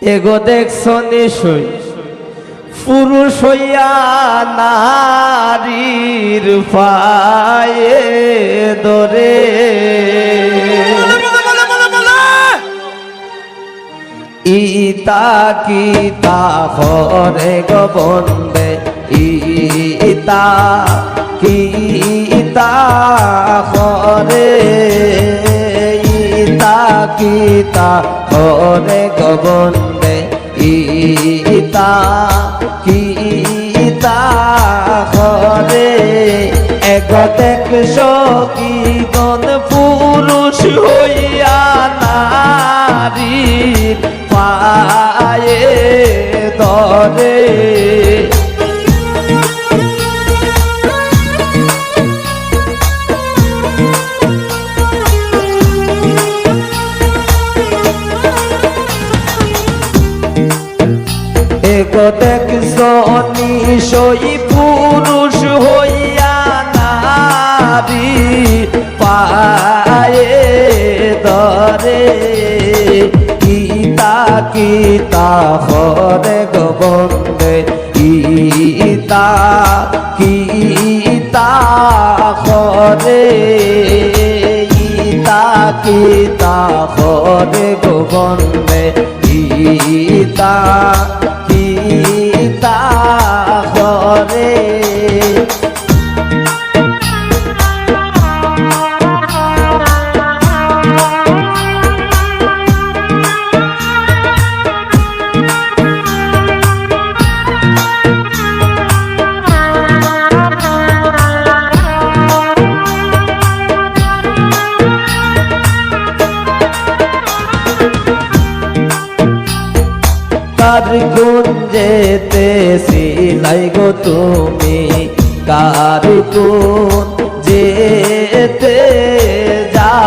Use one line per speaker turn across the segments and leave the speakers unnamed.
এগো দেখছ নিশই পুরুষ হইয়া নারীর পায়ে দরে ইতা কিতা হরে গোবন্দে ইতা কিতা হরে। ইতা কিতা হরে গোবন্দে ইতা কিতা হরে এক দেখ কি গণ পুরুষ হইয়া নারী পায়ে দরে নিশই পুরুষ হইয়া নারী পায়ে দরে গীতা গীতা, হরে গোবন্দে। গীতা গীতা, হরে। গীতা গীতা, হরে গোবন্দে। গীতা হরে কার গুঞ্জেতে সিলাই গো তুমি কার গুন যেতে যাও।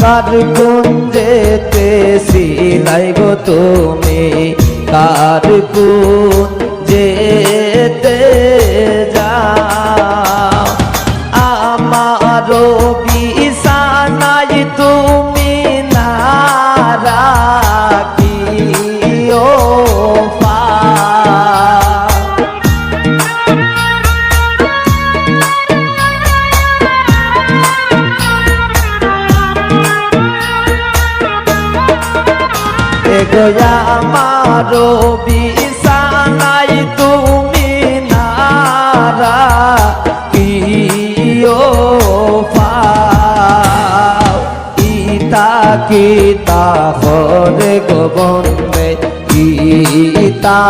কার গুঞ্জেতে সিলাই গো তুমি কার যেতে যাও। তুমি না রাখিও পা। এগোয়া আমারো কিতা হরে গোবন্দে গীতা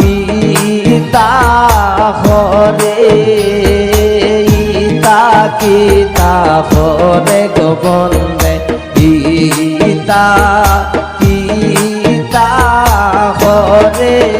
গীতা হরে ইতা কিতা হরে গোবন্দে গীতা গীতা হরে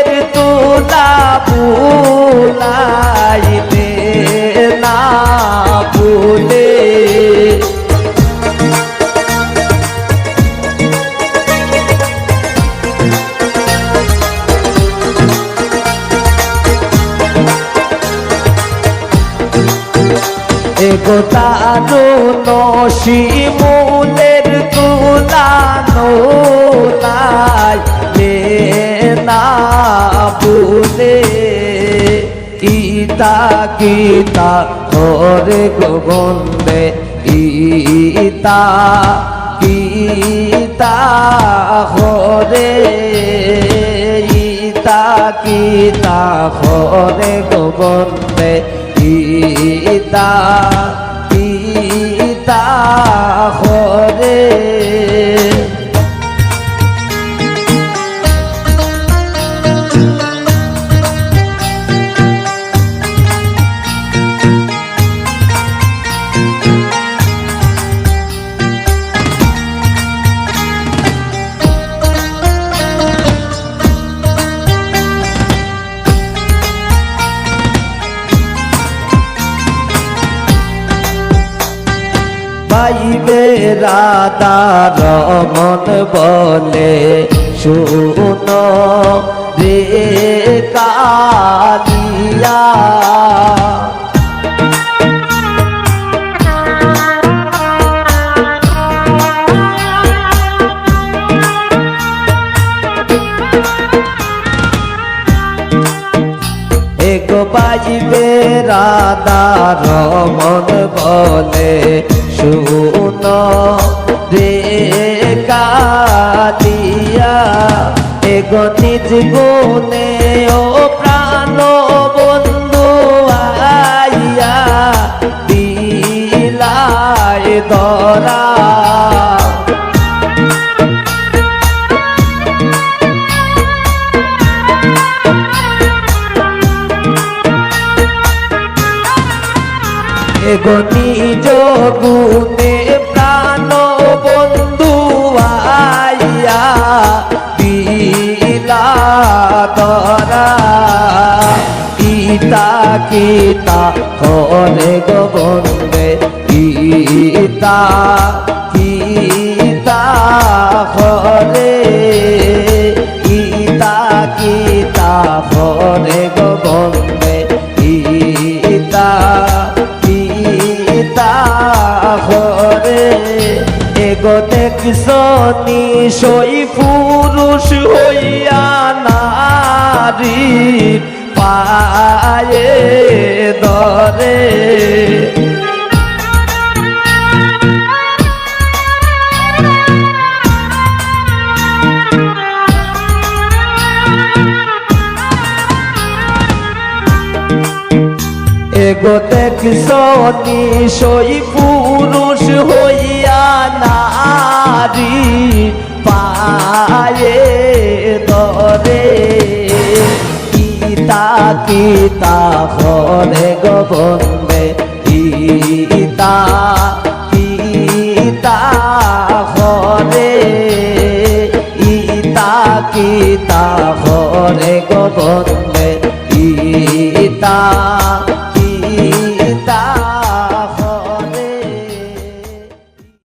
তুলা বুলাইতে না ভুলে এগোতানো নসিমুনের তুলানো নাই লে না। ভুলে ইতা কিতা হরে গোবন্দে ইতা কিতা হরে ইতা কিতা হরে গোবন্দে ইতা কিতা হরে পাইবে রাতার মন বলে শুন রে কালিয়া। বাজবে রাধা রমন বলে শুন রে কালিয়া এগো নিজ গুণে ও প্রাণ বন্ধু এগো নিজ গুণে প্রাণ বন্ধু আইয়া দিলা তরা ইতা কিতা হরে গোবন্দে ইতা হরে এগো দেখছ নিশই পুরুষ হইয়া নারী পায়ে দরে এগো দেখছ নিশই পুরুষ হইয়া নারী পায়ে দরে গীতা গীতা